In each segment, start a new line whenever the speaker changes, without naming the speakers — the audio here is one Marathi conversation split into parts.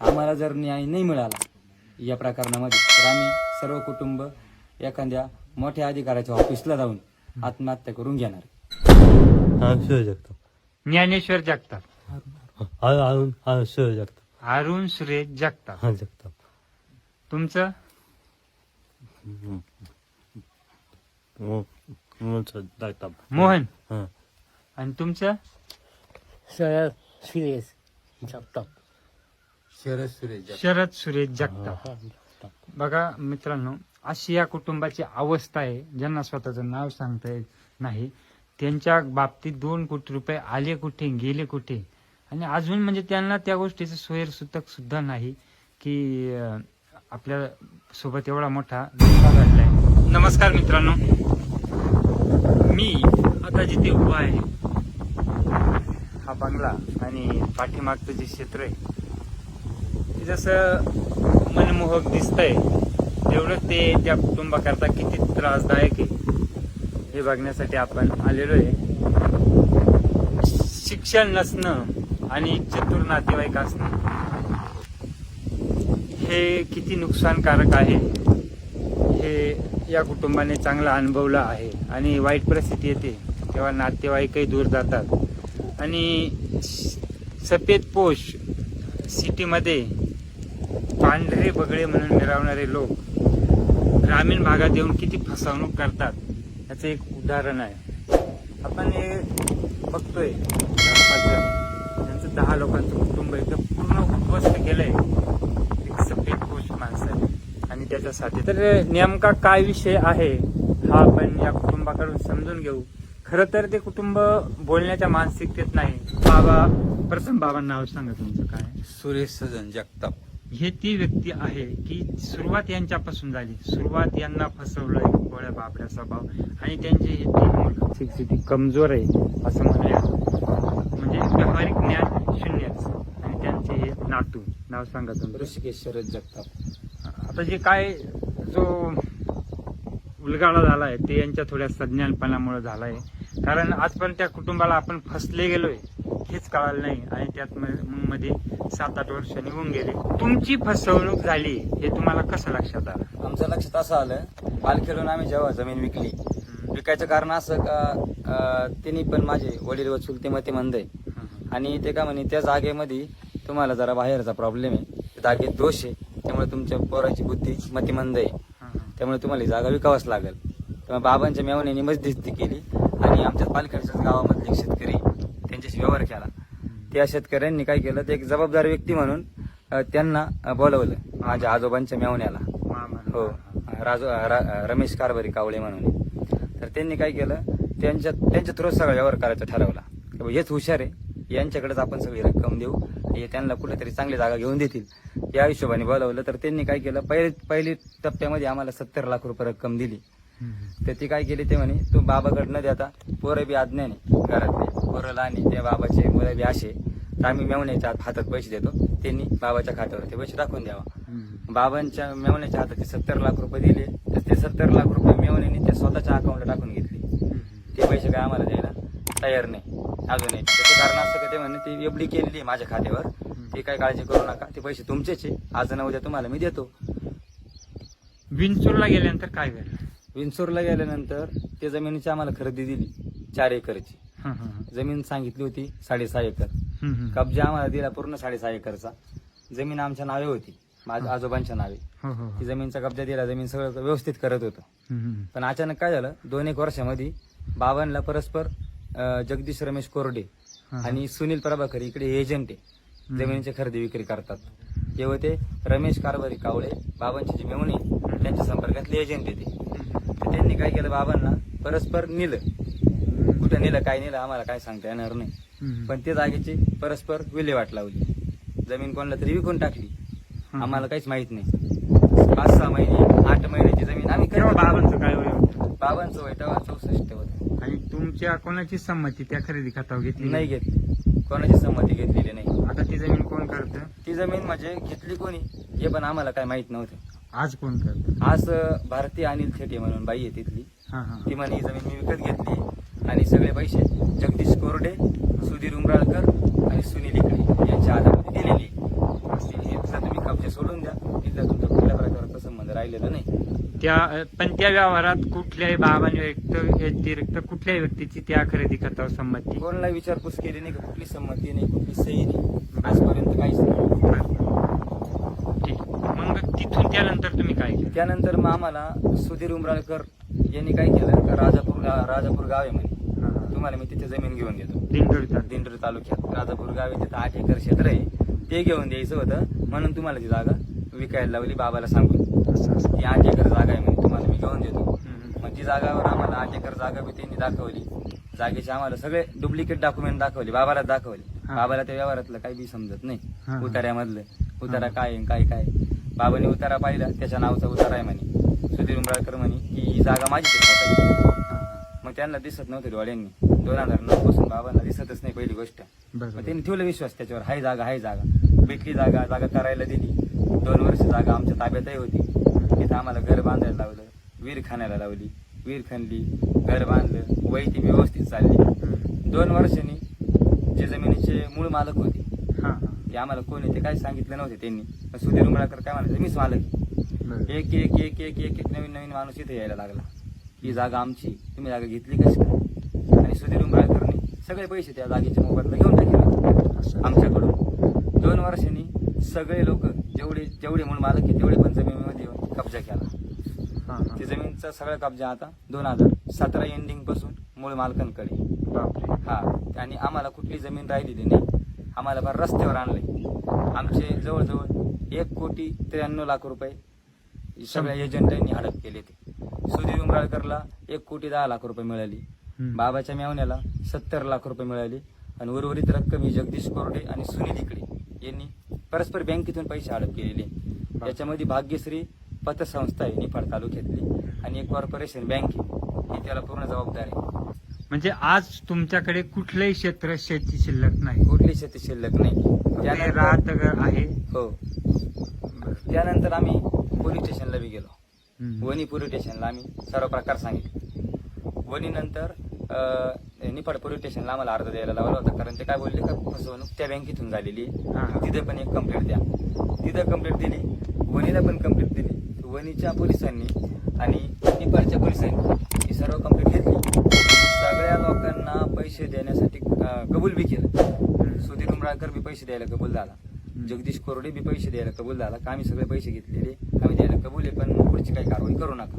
आम्हाला जर न्याय नाही मिळाला या प्रकरणामध्ये तर आम्ही सर्व कुटुंब एखाद्या मोठ्या अधिकाऱ्याच्या ऑफिसला जाऊन आत्महत्या करून घेणार.
हा शिव जगताप.
ज्ञानेश्वर जगताप.
हा अरुण हा शिव जगताप.
अरुण सुरेश जगताप.
हा जगताप.
तुमचं?
मो- मोचं जगताप.
मोहन.
हा.
आणि तुमचं?
सुरेश जगताप.
शरद सुरेश
शरद सुरेश जगताप. बघा मित्रांनो अशी या कुटुंबाची अवस्था आहे ज्यांना स्वतःचं नाव सांगता येत नाही. त्यांच्या बाबतीत दोन कोटी रुपये आले कुठे गेले कुठे? आणि अजून म्हणजे त्यांना त्या गोष्टीचं सोयर सुतक सुद्धा नाही की अं, आपल्यासोबत एवढा मोठा धोका घडलाय. नमस्कार मित्रांनो. मी आता जिथे उभा आहे हा बंगला आणि पाठीमागचं जे क्षेत्र आहे जसं मनमोहक दिसतंय तेवढं ते त्या कुटुंबाकरता किती त्रासदायक आहे. हे बघण्यासाठी आपण आलेलो आहे. शिक्षण नसणं आणि चतुर नातेवाईक असणं हे किती नुकसानकारक आहे. हे या कुटुंबाने चांगला अनुभवलं आहे आणि वाईट परिस्थिती येते तेव्हा नातेवाईकही दूर जातात. आणि सफेद पोष सिटीमध्ये पांढरे बगळे म्हणून मिरवणारे लोक ग्रामीण भागात येऊन किती फसवणूक करतात याचं एक उदाहरण आहे. आपण हे बघतोय त्यांचं दहा लोकांचं कुटुंब एकदम पूर्ण उद्ध्वस्त केलंय. एक सफेद पोष माणसं आणि आणि त्याच्यासाठी तर नेमका काय विषय आहे हा आपण या कुटुंबाकडून समजून घेऊ. खरं तर ते कुटुंब बोलण्याच्या मानसिकतेत नाही. बाबा प्रथम बाबांना नाव सांगा तुमचं काय
सुरेश सजन जगताप.
हे ती व्यक्ती आहे की सुरुवात यांच्यापासून झाली. सुरुवात यांना फसवलंय गोळ्या बाबड्या स्वभाव आणि त्यांचे हे तीन स्थिती कमजोर आहे असं म्हणूया. म्हणजे व्यावहारिक ज्ञान शून्यच आणि त्यांचे हे नातू. नाव सांगा तुमचं.
ऋषिकेश शरद जगताप.
आता जे काय जो उलगाडा झालाय ते यांच्या थोड्या सज्ञानपणामुळे झालाय. कारण आजपर्यंत त्या कुटुंबाला आपण फसले गेलोय. हेच कळालं नाही. आणि त्यात मध्ये सात आठ वर्ष निघून गेले. तुमची फसवणूक झाली हे तुम्हाला कसं लक्षात आलं?
आमच्या लक्षात असं आलं पालखेडून आम्ही जेव्हा जमीन विकली. विकायचं कारण असं का अं, त्यांनी पण माझे वडील व चुलते मते मंद आहे. आणि ते का म्हणे त्या जागेमध्ये तुम्हाला जरा बाहेरचा प्रॉब्लेम आहे. जागेत दोष आहे. त्यामुळे तुमच्या पोराची बुद्धी मतिमंद आहे. त्यामुळे तुम्हाला ही जागा विकावंच लागेल. तेव्हा बाबांच्या मेवण्याने मध्यस्थी केली. आणि आमच्या पालखेडच्याच गावामधले शेतकरी व्यवहार केला त्या शेतकऱ्यांनी काय केलं ते एक जबाबदार व्यक्ती म्हणून त्यांना बोलवलं माझ्या आजोबांच्या मेवण्याला. हो राजू रा- रमेश कारभारी कावळे म्हणून. तर त्यांनी काय केलं त्यांच्या त्यांच्या थ्रू सगळा व्यवहार करायचा ठरवला. की बुवा हेच हुशार आहे. यांच्याकडेच आपण सगळी रक्कम देऊ हे त्यांना कुठेतरी चांगली जागा घेऊन देतील. या हिशोबाने बोलावलं तर त्यांनी काय केलं पहिले पहिली टप्प्यामध्ये आम्हाला सत्तर लाख रुपये रक्कम दिली. तर ती काय केली ते म्हणे तू बाबाकडनं देता पोरं बी आज्ञाने घरातले. पोरं लहान त्या बाबाचे मुलं बी असे. तर आम्ही मेवण्याच्या हातात पैसे देतो. त्यांनी बाबाच्या खात्यावर ते पैसे टाकून द्यावा. बाबांच्या मेवण्याच्या हातात ते सत्तर लाख रुपये दिले. तर ते सत्तर लाख रुपये मेवण्याने त्या स्वतःच्या अकाउंटला टाकून घेतले. ते पैसे काय आम्हाला द्यायला? तयार नाही. अजूनही त्याचं कारण असं का ते म्हणे ती एफडी केलेली आहे माझ्या खात्यावर. ते काय काळजी करू नका. ते पैसे तुमचेच आहे. आज ना उद्या तुम्हाला मी देतो.
विंचूरला गेल्यानंतर काय झालं?
विंचूरला गेल्यानंतर ते जमिनीची आम्हाला खरेदी दिली चार एकरची. जमीन सांगितली होती साडेसहा एकर. कब्जा आम्हाला दिला पूर्ण साडेसहा एकरचा. जमीन आमच्या नावे होती माझ्या आजोबांच्या नावे.
हो,
ती जमीनचा कब्जा दिला जमीन सगळं व्यवस्थित करत होतं. पण अचानक काय झालं दोन एक वर्षामध्ये बाबांना परस्पर जगदीश रमेश कोरडे आणि सुनील प्रभाकर इकडे एजंट आहे जमिनीची खरेदी विक्री करतात. हे होते रमेश कारभारी कावळे बाबांची जी मेवणी त्यांच्या संपर्कातले एजंट ते. तर त्यांनी काय केलं बाबांना? परस्पर नेलं. कुठं नेलं काय नेलं आम्हाला काय सांगता येणार नाही. पण त्या जागेची परस्पर विल्हेवाट लावली. जमीन कोणाला तरी विकून टाकली. आम्हाला काहीच माहीत नाही. पाच सहा महिने आठ महिन्याची जमीन आम्ही
तेव्हा बाबांचं काय वय होतं?
बाबांचं वय तेव्हा चौसष्ट होत.
आणि तुमच्या कोणाची संमती त्या खरेदी खात्यावर घेतली?
नाही घेतली कोणाची संमती घेतलेली नाही.
आता ती जमीन कोण करतं?
ती जमीन म्हणजे घेतली कोणी? हे पण आम्हाला काय माहीत नव्हतं.
आज कोण करत?
आज भारतीय अनिल थेटे म्हणून बाई आहे तिथली. ती म्हणे जमीन मी विकत घेतली आणि सगळे पैसे जगदीश कोरडे सुधीर उमराळकर आणि सुनील इकडे यांच्या आधारे दिलेली.
तुम्ही कब्जा सोडून द्या.
तिथला तुमचा कुठल्या प्रकारचा संबंध राहिलेला नाही.
त्या पण त्या व्यवहारात कुठल्याही बाबांनी व्यतिरिक्त कुठल्याही व्यक्तीची त्या खरेदी करतावर संमती.
कोणाला विचारपूस केली नाही कुठली संमती नाही कुठली सही नाही. आजपर्यंत काहीच नाही.
त्यानंतर तुम्ही काय केलं?
त्यानंतर मग आम्हाला सुधीर उमराळकर यांनी काय केलं? का राजापूर गा- राजापूर गाव आहे म्हणे. तुम्हाला मी तिथे जमीन घेऊन देतो.
दिंडोरी तालुक्यात.
दिंडोरी तालुक्यात. राजापूर गाव आहे तिथं आठ एकर क्षेत्र आहे. ते घेऊन द्यायचं होतं. म्हणून तुम्हाला ती जागा विकायला लावली बाबाला सांगून.
असं असं.
ती आठ एकर जागा आहे म्हणे तुम्हाला मी घेऊन देतो.
हम्म.
मग ती जागावर आम्हाला आठ एकर जागा बी त्यांनी दाखवली. जागेचे आम्हाला सगळे डुप्लिकेट डॉक्युमेंट दाखवले. बाबाला दाखवले.
हा.
बाबाला त्या व्यवहारातलं काही बी समजत
हा.
नाही उतार्यामधलं उतारा काय आहे, काय काय बाबाने उतारा पाहिला त्याच्या नावाचा उतारा आहे म्हणे. सुधीर उमराळकर म्हणे की ही जागा माझी
हा.
मग त्यांना दिसत नव्हते डोळ्यांनी. दोन हजार नऊ पासून बाबांना दिसतच नाही पहिली गोष्ट. मग त्यांनी ठेवलं विश्वास त्याच्यावर. हाय जागा हाय जागा. भेटली जागा जागा करायला दिली. दोन वर्ष जागा आमच्या ताब्यातही होती. तिथं आम्हाला घर बांधायला लावलं विहीर खाण्याला लावली. विहीर खणली घर बांधलं वही ती व्यवस्थित चालली. दोन वर्षांनी जे जमिनीचे मूळ मालक होते.
हा, हा.
ते आम्हाला कोणी ते काही सांगितलं नव्हते त्यांनी. सुधीर उमराळकर काय म्हणायचं मीच मालक आहे. एक एक एक एक एक एक नवीन नवीन माणूस इथे यायला लागला. ही जागा आमची तुम्ही जागा घेतली कशी काय? आणि सुधीर उंबराळकरनी सगळे पैसे त्या जागेच्या मोबदला घेऊन टाकले. आमच्याकडून. दोन वर्षांनी सगळे लोक जेवढे जेवढे म्हणून मालक आहे तेवढे पण जमिनीमध्ये कब्जा केला. ती जमीनचा सगळा कब्जा आता दोन हजार सतरा एंडिंगपासून मूळ मालकांकडे. हा आणि आम्हाला कुठली जमीन राहिलेली नाही. आम्हाला फार रस्त्यावर आणलंय. आमचे जवळजवळ एक कोटी त्र्याण्णव लाख रुपये सगळ्या एजंटांनी हडप केले ते. सुधीर उमराळकरला एक कोटी दहा लाख रुपये मिळाली. बाबाच्या मेवण्याला सत्तर लाख रुपये मिळाली. आणि उर्वरित रक्कम ही जगदीश कोरडे आणि सुनील इकडे यांनी परस्पर बँकेतून पैसे हडप केलेले. याच्यामध्ये भाग्यश्री पतसंस्था आहे निफाड तालुक्यातली. आणि एक कॉर्पोरेशन बँक आहे. ही त्याला पूर्ण जबाबदार आहे.
म्हणजे आज तुमच्याकडे कुठलंही क्षेत्र शेती शिल्लक नाही.
कुठली शेती शिल्लक नाही.
ते राहत आहे.
हो. त्यानंतर आम्ही पोलीस स्टेशनला बी गेलो.
हम्म.
वणी पोलीस स्टेशनला आम्ही सर्व प्रकार सांगितले. वणी नंतर निफाड पोलीस स्टेशनला आम्हाला अर्ज द्यायला लावला होता. कारण ते काय बोलले का फसवणूक त्या बँकेतून झालेली आहे.
हा.
तिथे पण एक कंप्लेंट द्या. तिथं कंप्लेंट दिली. वणीला पण कंप्लेंट दिली. वणीच्या पोलिसांनी आणि निफाडच्या पोलिसांनी ही सर्व कंप्लेंट घेतली. लोकांना पैसे देण्यासाठी कबूल बी केलं. सुधीर उमराळकर बी पैसे द्यायला कबूल झाला. जगदीश कोरडे बी पैसे द्यायला कबूल झाला. का आम्ही सगळे पैसे घेतलेले? आम्ही द्यायला कबूल आहे पण पुढची काही कारवाई करू नका.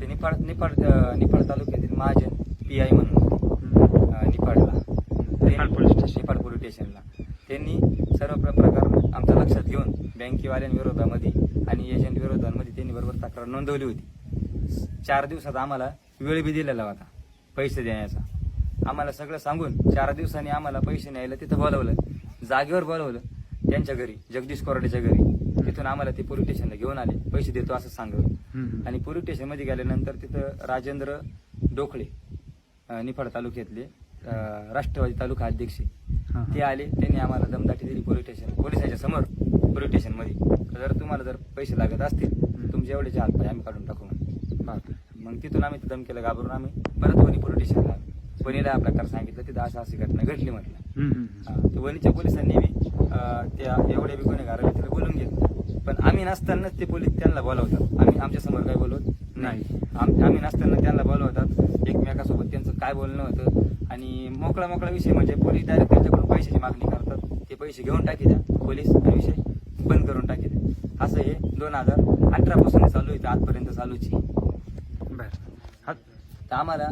ते निफाड निफाड निफाड तालुक्यातील महाजन पी आय म्हणून निफाडला.
निफाड पोलीस
स्टेशनला. त्यांनी सर्व प्र- प्रकार आमच्या लक्षात घेऊन बँकेवाल्यांविरोधामध्ये आणि एजंट विरोधामध्ये त्यांनी बरोबर तक्रार नोंदवली होती. चार दिवसात आम्हाला वेळ बी दिलेला होता. पैसे देण्याचा. आम्हाला सगळं सांगून चार दिवसांनी आम्हाला पैसे न्यायला तिथं बोलवलं. जागेवर बोलवलं त्यांच्या घरी जगदीश कोरडेच्या घरी. तिथून आम्हाला ते पोलीस स्टेशनला घेऊन आले. पैसे देतो असं सांगलं. आणि पोलीस स्टेशनमध्ये गेल्यानंतर तिथं राजेंद्र डोकळे अं, निफाड तालुक्यातले राष्ट्रवादी तालुका अध्यक्ष ते. आले त्यांनी आम्हाला दमदाटी दिली पोलीस स्टेशन पोलिसाच्या समोर पोलीस स्टेशनमध्ये. जर तुम्हाला जर पैसे लागत असतील तुमचे एवढेचे हात पाय आम्ही काढून टाकू. मग तिथून आम्ही धमकीला घाबरून आम्ही. परत वणी पोलीस स्टेशनला आलो. वणीला हा प्रकार सांगितलं तिथं असं अशी घटना घडली म्हटलं. हा, वणीच्या पोलिसांनी बी अं, त्या एवढ्या बी गुन्हेगार तिला बोलून घेतलं. पण आम्ही नसतानाच ते पोलीस त्यांना बोलवतात. आम्ही आमच्यासमोर काय बोलवत? नाही.
नाही.
आम- आम्ही नसताना त्यांना बोलवतात. एकमेकासोबत त्यांचं काय बोलणं होतं? आणि मोकळा मोकळा विषय म्हणजे पोलीस डायरेक्ट त्यांच्याकडून पैशाची मागणी करतात. ते पैसे घेऊन टाकी द्या. पोलीस विषय बंद करून टाकी द्या. असं हे दोन हजार अठरा पासून चालू आहे आजपर्यंत चालूची तर आम्हाला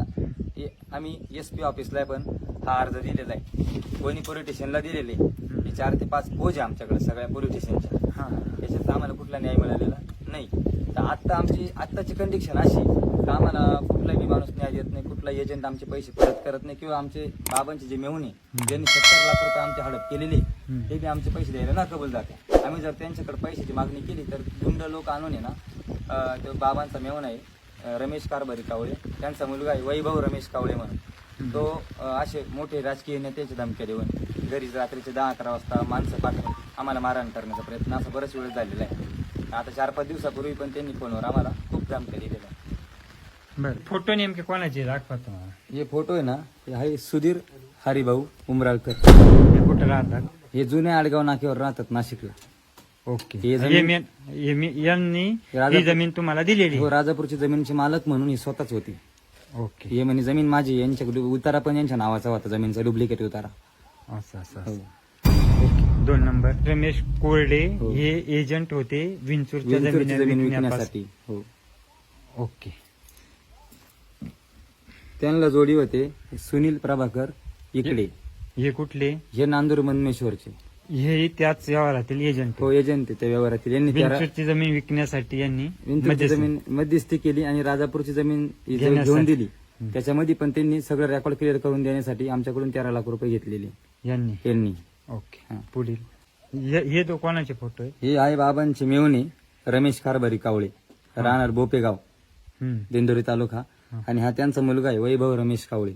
आम्ही एस पी ऑफिसला पण हा अर्ज दिलेला आहे. कोणी पोलीस स्टेशनला दिलेले. हे चार ते पाच पोज आहे आमच्याकडे सगळ्या पोलीस स्टेशनच्या
हा.
याच्यात आम्हाला कुठला न्याय मिळालेला नाही. तर आत्ता आमची आत्ताची कंडिशन अशी का आम्हाला कुठलाही माणूस न्याय देत नाही कुठला एजंट आमचे पैसे परत करत नाही किंवा आमचे बाबांचे जे मेहुणे ज्यांनी सत्तर लाख रुपये आमचे हडप केलेले. ते बी आमचे पैसे द्यायला ना कबूल जाते. आम्ही जर त्यांच्याकडे पैशाची मागणी केली तर गुंड लोक आणून आहे ना तो बाबांचा मेहुणा आहे रमेश कारभारी कावळे. त्यांचा मुलगा आहे वैभव रमेश कावळे म्हणून. तो असे मोठे राजकीय नेत्याचे धमक्या देऊन घरी रात्रीचे दहा अकरा वाजता माणसं पाठवून आम्हाला मारहाण करण्याचा प्रयत्न असा बराच वेळ झालेला आहे. आता चार पाच दिवसापूर्वी पण त्यांनी फोनवर आम्हाला खूप धमक्या दिलेल्या
बर फोटो नेमके कोणाचे दाखवा तुम्हाला.
हे फोटो आहे ना हे आहे सुधीर हरिभाऊ उमराळकर.
हे कुठं राहतात?
हे जुन्या आडगाव नाक्यावर राहतात नाशिकला.
ओके.
ही जमीन-
हे मी- मी- यांनी
राजा-
ही जमीन तुम्हाला दिलेली
हो राजापूरची जमीनचे मालक म्हणून ही स्वतःच होती.
ओके.
हे म्हणे जमीन माझी यांच्याकडे उतारा पण यांच्या नावाचा होता जमीनचा डुप्लिकेट उतारा.
असं असं
हो.
ओके. दोन नंबर. रमेश कोरडे
हो.
हे एजंट होते विंचूरच्या
विंचूरची
जमिनी विकण्यापासून
विकण्यासाठी हो.
ओके.
त्यांना जोडी होते सुनील प्रभाकर इकडे.
हे कुठले?
हे नांदूर मनमेश्वरचे.
हे त्याच व्यवहारातील एजंट
हो एजंट आहे त्या व्यवहारातील. यांनी त्या
विंचूरची जमीन विकण्यासाठी यांनी
विंचूरची
मध्यस्थी-
जमीन मध्यस्थी केली आणि राजापूरची जमीन. घेऊन दिली. त्याच्यामध्ये पण त्यांनी सगळं रेकॉर्ड क्लिअर करून देण्यासाठी आमच्याकडून तेरा लाख रुपये घेतलेले.
यांनी?
यांनी.
ओके.
हा.
पुढील. हे हे तो कोणाचे फोटो आहे
हे आहे बाबांचे मेवणे रमेश कारभारी कावळे राहणार बोपेगाव
हम्म.
दिंडोरी तालुका. आणि हा त्यांचा मुलगा आहे वैभव रमेश कावळे.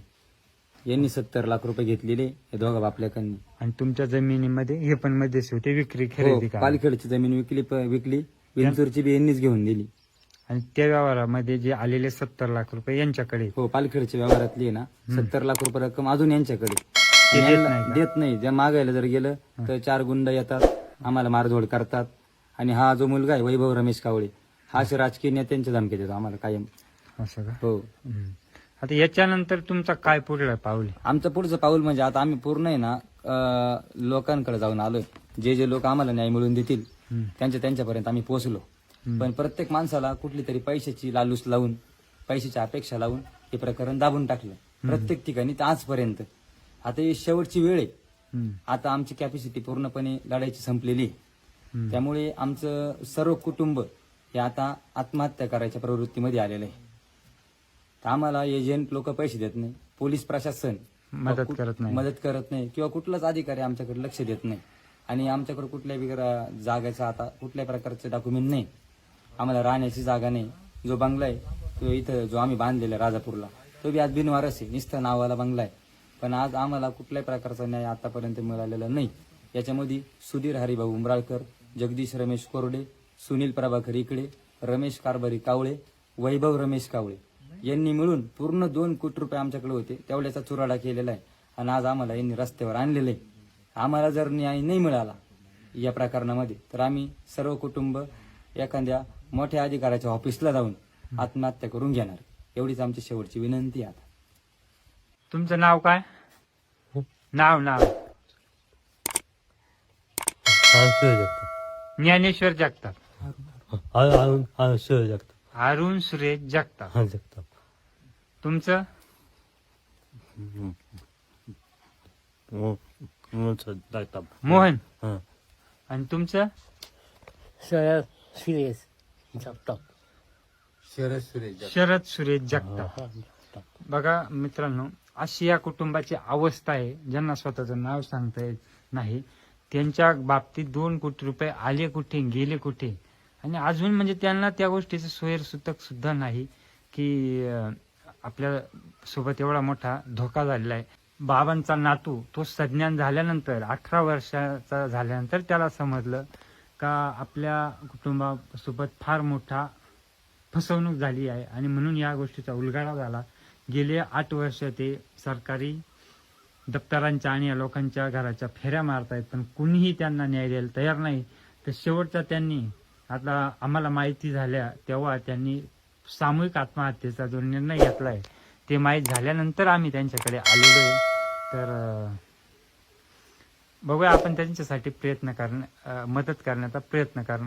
यांनी सत्तर लाख रुपये घेतलेले हे दोघा बापल्याकांनी
आणि तुमच्या जमिनीमध्ये हे पण मध्यस्थी होते विक्री
हो
खरेदी का
पालखेडची जमीन विकली प- विकली. विंचूरची बी यांनीच घेऊन दिली.
आणि त्या व्यवहारामध्ये जे आलेले सत्तर लाख रुपये यांच्याकडे.
हो पालखेडच्या व्यवहारातली आहे ना सत्तर लाख रुपये रक्कम अजून यांच्याकडे.
ते देत
यांना-
नाही का?
देत नाही. ज्या मागायला जर गेलं तर चार गुंड येतात आम्हाला मारझोड करतात. आणि हा जो मुलगा आहे वैभव रमेश कावळे हा असे राजकीय नेत्यांच्या धमकी देतो आम्हाला कायम.
असं का?
हो.
हम्म. आता याच्यानंतर तुमचा काय पुढला पाऊल आहे?
आमचं पुढचं पाऊल म्हणजे आता आम्ही पूर्ण आहे ना लोकांकडे जाऊन आलोय. जे जे लोक आम्हाला न्याय मिळवून देतील. त्यांच्या त्यांच्यापर्यंत आम्ही पोहोचलो. पण प्रत्येक माणसाला कुठली तरी पैशाची लालूच लावून पैशाची अपेक्षा लावून हे प्रकरण दाबून टाकलं. प्रत्येक ठिकाणी तर आजपर्यंत. आता ही शेवटची वेळ आहे. आता आमची कॅपॅसिटी पूर्णपणे लढायची संपलेली आहे. त्यामुळे आमचं सर्व कुटुंब हे आता आत्महत्या करायच्या प्रवृत्तीमध्ये आलेलं आहे. आम्हाला एजंट लोक पैसे देत नाही. पोलीस प्रशासन
मदत करत नाही.
मदत करत नाही किंवा कुठलाच अधिकारी आमच्याकडे लक्ष देत नाही. आणि आमच्याकडे कुठल्याही जागेचा आता कुठल्याही प्रकारचे डॉक्युमेंट नाही. आम्हाला राहण्याची जागा नाही. जो बंगला आहे तो इथं जो आम्ही बांधलेला आहे राजापूरला तो बी आज बिनवारस आहे. नुसतं नावाला बंगला आहे. पण आज आम्हाला कुठल्याही प्रकारचा न्याय आतापर्यंत मिळालेला नाही. याच्यामध्ये सुधीर हरिभाऊ उमराळकर जगदीश रमेश कोरडे सुनील प्रभाकर इकडे रमेश कारभारी कावळे वैभव रमेश कावळे. यांनी मिळून पूर्ण दोन कोटी रुपये आमच्याकडे होते तेवढ्याचा चुराडा केलेला आहे आणि आज आम्हाला यांनी रस्त्यावर आणलेलं आहे आम्हाला जर न्याय नाही मिळाला या प्रकरणामध्ये तर आम्ही सर्व कुटुंब एखाद्या मोठ्या अधिकाऱ्याच्या ऑफिसला जाऊन आत्महत्या करून घेणार एवढीच आमची शेवटची विनंती आहे आता
तुमचं नाव काय नाव नाव
हा
ज्ञानेश्वर जगताप
हा अरुण हा
सुरेश
हा जगताप
तुमचं?
मो- मोहन. हा
आणि तुमचं?
शरद सुरेश जगताप.
शरद सुरेश जगताप.
हा, जगताप.
बघा मित्रांनो अशी या कुटुंबाची अवस्था आहे ज्यांना स्वतःचं नाव सांगता येत नाही. त्यांच्या बाबतीत दोन कोटी रुपये आले कुठे गेले कुठे? आणि अजून म्हणजे त्यांना त्या गोष्टीचं सोयर सुतक सुद्धा नाही की अं, आपल्यासोबत एवढा मोठा धोका झालेला आहे. बाबांचा नातू तो सज्ञान झाल्यानंतर अठरा वर्षाचा झाल्यानंतर त्याला समजलं का आपल्या कुटुंबासोबत फार मोठा फसवणूक झाली आहे आणि म्हणून या गोष्टीचा उलगडा झाला. गेले आठ वर्ष ते सरकारी दप्तरांच्या आणि या लोकांच्या घराच्या फेऱ्या मारतायत पण कुणीही त्यांना न्याय द्यायला तयार नाही. तर शेवटचा त्यांनी आता आम्हाला माहिती झाल्या तेव्हा त्यांनी सामूहिक आत्महत्येचा जो निर्णय घेतलाय ते माहीत झाल्यानंतर आम्ही त्यांच्याकडे आलेलो आहे तर बघूया आपण त्यांच्यासाठी प्रयत्न करण्या मदत करण्याचा प्रयत्न करणार